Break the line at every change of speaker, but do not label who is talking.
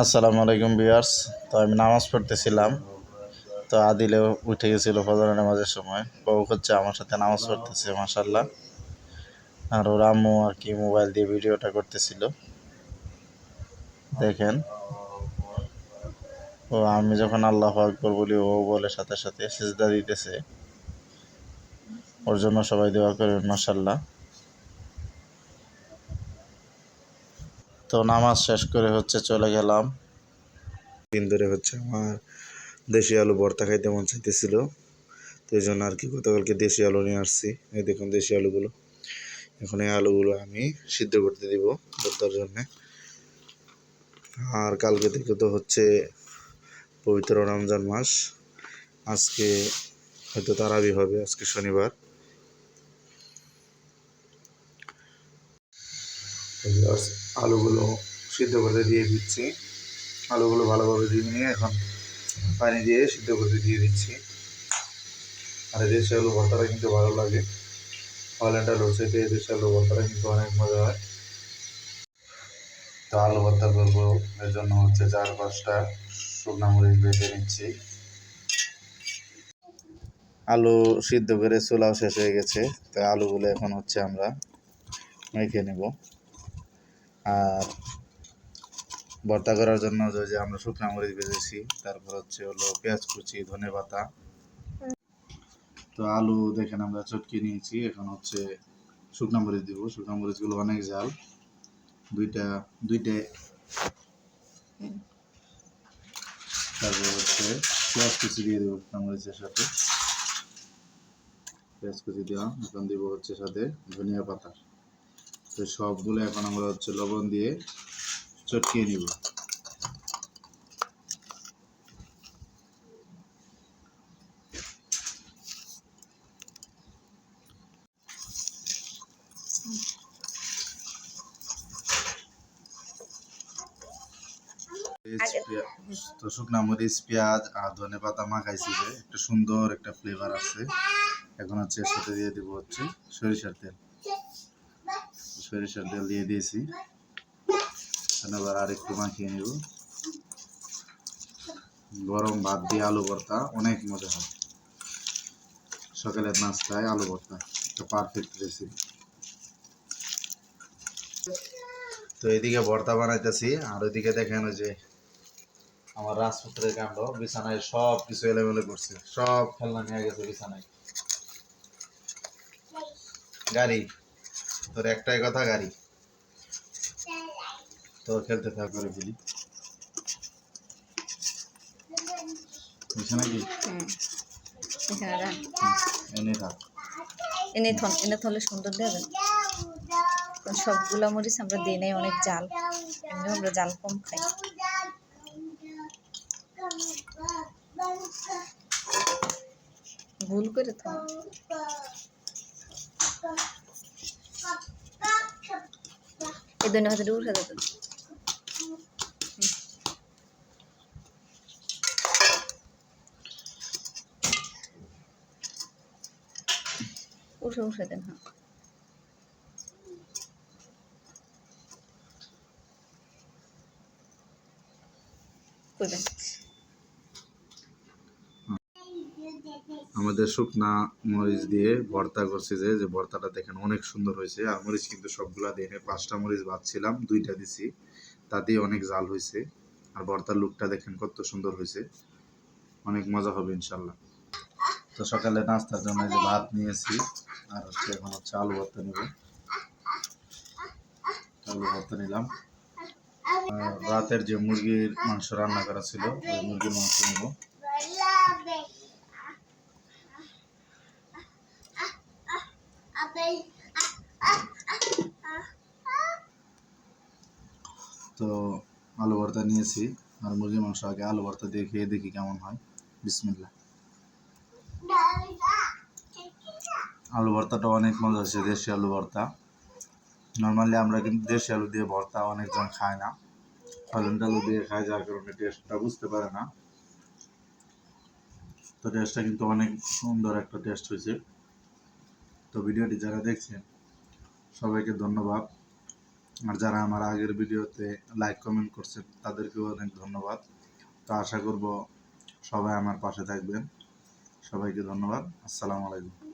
আসসালামু আলাইকুম বিয়ার্স তো আমি নামাজ পড়তেছিলাম। তো আদিলেও উঠে গেছিল ফজর নামাজের সময়। বউ হচ্ছে আমার সাথে নামাজ পড়তেছে মাসাল্লাহ আর ওর আম্মু আর কি মোবাইল দিয়ে ভিডিওটা করতেছিল। দেখেন। ও, আমি যখন আল্লাহ আকবর বলি, ও বলে সাথে সাথে সিজদা দিতেছে। ওর জন্য সবাই দোয়া করবেন মাসাল্লাহ তো নামাজ শেষ করে হচ্ছে চলে গেলাম। দিন ধরে হচ্ছে আমার দেশি আলু ভর্তা খাইতে মন চাইতেছিল। তো এই জন্য আর কি গতকালকে দেশি আলু নিয়ে আসছি। এই দেখুন দেশি আলুগুলো। এখন এই আলুগুলো আমি সিদ্ধ করতে দিব ভর্তার জন্যে। আর কালকে থেকে তো হচ্ছে পবিত্র রমজান মাস। আজকে হয়তো তারাবি হবে, আজকে শনিবার। আলুগুলো সিদ্ধ করতে দিয়ে দিচ্ছি। আলুগুলো ভালোভাবে দিয়ে নিয়ে এখন পানি দিয়ে সিদ্ধ করতে দিয়ে দিচ্ছি। আর দেশি আলু ভর্তাটা কিন্তু ভালো লাগে। হল্যান্ড আলু থেকে এই দেশি আলু ভর্তাটা কিন্তু অনেক মজা হয়। তো আলু ভর্তা করব এর জন্য হচ্ছে চার পাঁচটা শুকনো মরিচ বেটে নিচ্ছি। আলু সিদ্ধ করে চুলাও শেষ হয়ে গেছে। তো আলুগুলো এখন হচ্ছে আমরা মেখে নেব। আর ভর্তা করার জন্য যে আমরা শুকনা মরিচ ভেজেছি, তারপর হচ্ছে হলো পেঁয়াজ কুচি, ধনে পাতা। তো আলু দেখেন আমরা চটকে নিয়েছি, এখন হচ্ছে শুকনো মরিচ দিব। শুকনো মরিচগুলো অনেক জাল দুইটা দুইটা তারপর হচ্ছে পেঁয়াজ কুচি দিয়ে দেবো শুকনো মরিচের সাথে। পেঁয়াজ কুচি দেওয়া, এখন দিব হচ্ছে সাথে ধনিয়া পাতা। তো সবগুলো এখন আমরা হচ্ছে লবণ দিয়ে চটকিয়ে নিব। তো শুকনা মরিচ পেঁয়াজ আর ধনে পাতা মাখাইছি যে, একটা সুন্দর একটা ফ্লেভার আছে। এখন হচ্ছে সাথে দিয়ে দিব হচ্ছে সরিষার তেল। সরিষার তেল দিয়ে দিয়েছি। এবার আর একটু মাখিয়ে নিব। গরম ভাত দিয়ে আলু ভর্তা, অনেক মজা হয়। সকালের নাস্তায় আলু ভর্তা, একটা পারফেক্ট রেসিপি তো এদিকে ভর্তা বানাইতেছি, আর ওইদিকে দেখেন যে আমার রাজপুত্রের কাণ্ড, বিছানায় সব কিছু এলোমেলো করছে, সব খেলনা নিয়ে গেছে বিছানায়। গাড়ি। তোর একটাই কথা গাড়ি? তোর খেলতে থাক করে ফেলি। বিছানা কি?
হুম। এখানে
এনে থাক
এনে থন এনে থলে সুন্দর দেবে কারণ সবগুলো মরিচ আমরা দিই নাই অনেক জাল। এমনি আমরা জাল কম খাই। ভুল করে তো এই দুই হাজার উঠে যেত উঠে উঠে দেন হ্যাঁ করবেন
আমাদের শুকনা মরিচ দিয়ে ভর্তা করছি যে যে ভর্তাটা দেখেন অনেক সুন্দর হয়েছে। আর মরিচ কিন্তু সবগুলা দিয়ে পাঁচটা মরিচ ভাজছিলাম দুইটা দিছি। তাতেই অনেক জাল হয়েছে। আর ভর্তার লুকটা দেখেন কত সুন্দর হয়েছে। অনেক মজা হবে ইনশাল্লাহ তো সকালে নাস্তার জন্য যে ভাত নিয়েছি, আর হচ্ছে এখন হচ্ছে আলু ভর্তা নেব। আলু ভর্তা নিলাম। রাতের যে মুরগির মাংস রান্না করা ছিল, ওই মুরগির মাংস নেব। তো আলু ভর্তা নিয়েছি। আর মুরগির মাংস আগে আলু ভর্তা দিয়ে খেয়ে দেখি কেমন হয়। বিসমিল্লা আলু ভর্তাটা অনেক মজা হয়েছে, দেশি আলু ভর্তা। নর্মালি আমরা কিন্তু দেশি আলু দিয়ে ভর্তা অনেকজন খায় না। হলেন্ড আলু দিয়ে খায়, যার কারণে টেস্টটা বুঝতে পারে না। তো টেস্টটা কিন্তু অনেক সুন্দর একটা টেস্ট হয়েছে। তো ভিডিওটি যারা দেখছেন, সবাইকে ধন্যবাদ। আর যারা আমার আগের ভিডিওতে লাইক কমেন্ট করছে, তাদেরকেও অনেক ধন্যবাদ। তো আশা করব সবাই আমার পাশে থাকবেন। সবাইকে ধন্যবাদ। আসসালামু আলাইকুম।